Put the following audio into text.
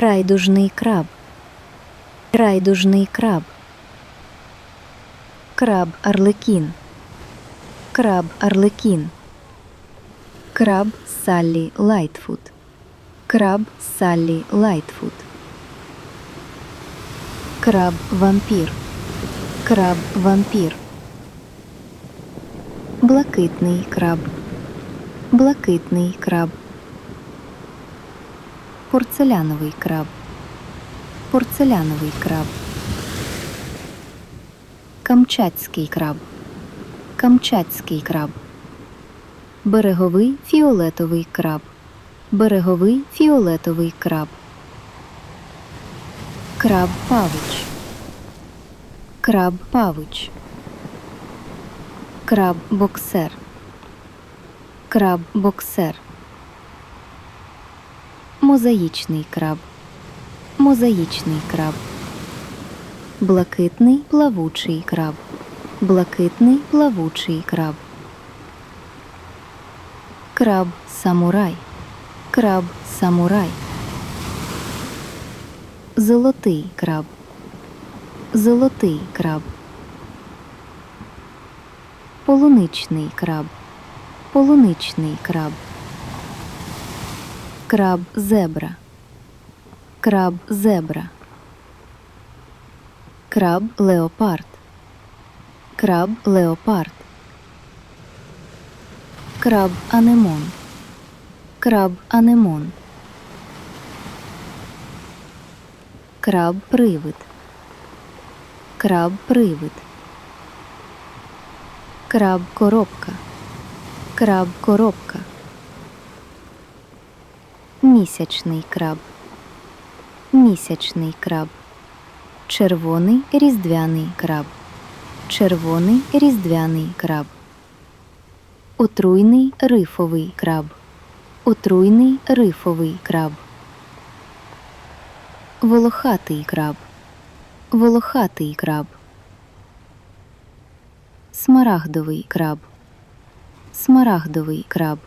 Райдужний краб. Райдужний краб. Краб Арлекін. Краб Арлекін. Краб Саллі Лайтфуд. Краб Саллі Лайтфуд. Краб Вампір. Краб Вампір. Блакитний краб. Блакитний краб. Порцеляновий краб. Порцеляновий краб. Камчатський краб. Камчатський краб. Береговий фіолетовий краб. Береговий фіолетовий краб. Краб павич. Краб павич. Краб боксер. Краб боксер. Мозаїчний краб. Мозаїчний краб. Блакитний плавучий краб. Блакитний плавучий краб. Краб самурай. Краб самурай. Золотий краб. Золотий краб. Полуничний краб. Полуничний краб. Краб зебра. Краб зебра. Краб леопард. Краб леопард. Краб анемон. Краб анемон. Краб привид. Краб привид. Краб коробка. Краб коробка. Місячний краб. Місячний краб. Червоний різдвяний краб. Червоний різдвяний краб. Отруйний рифовий краб. Отруйний рифовий краб. Волохатий краб. Волохатий краб. Смарагдовий краб. Смарагдовий краб.